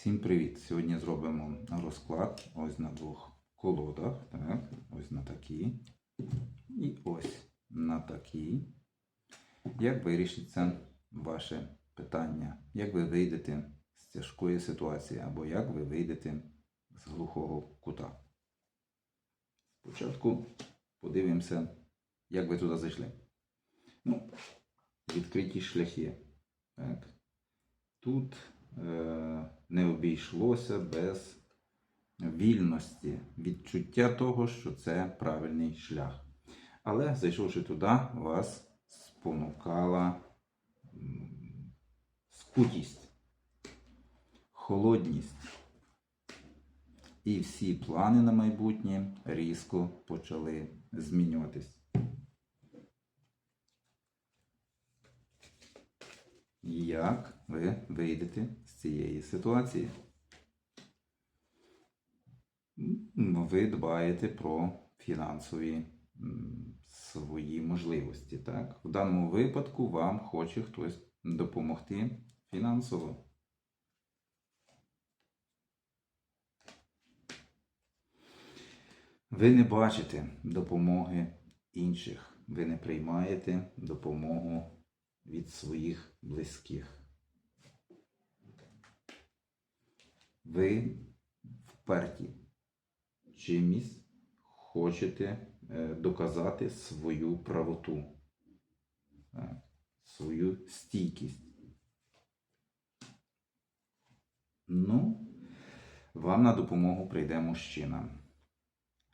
Всім привіт! Сьогодні зробимо розклад ось на двох колодах. Так, ось на такій. І ось на такій. Як вирішиться ваше питання? Як ви вийдете з тяжкої ситуації, або як ви вийдете з глухого кута? Спочатку подивимося, як ви туди зайшли. Ну, відкриті шляхи. Так. Тут не обійшлося без вільності, відчуття того, що це правильний шлях. Але зайшовши туди, вас спонукала скутість, холодність. І всі плани на майбутнє різко почали змінюватись. Як ви вийдете з цієї ситуації? Ви дбаєте про фінансові свої можливості. Так? В даному випадку вам хоче хтось допомогти фінансово. Ви не бачите допомоги інших. Ви не приймаєте допомогу від своїх близьких. Ви вперті чимось хочете е, доказати свою правоту, свою стійкість. Ну, вам на допомогу прийде мужчина.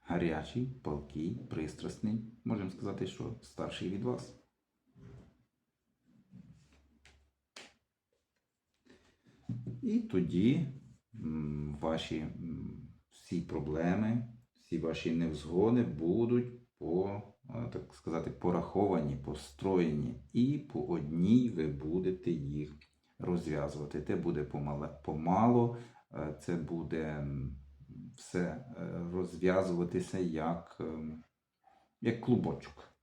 Гарячий, палкий, пристрасний, можемо сказати, що старший від вас. І тоді ваші всі проблеми, всі ваші невзгоди будуть по, е, так сказати, пораховані, построєні. І по одній ви будете їх розв'язувати. Це буде помало, е, це буде все е, розв'язуватися як, ем, як клубочок.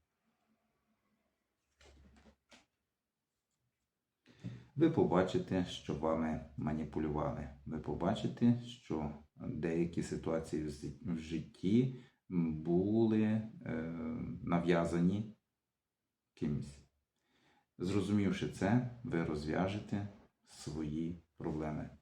Ви побачите, що вами маніпулювали. Ви побачите, що деякі ситуації в житті були е, нав'язані кимось. Зрозумівши це, ви розв'яжете свої проблеми.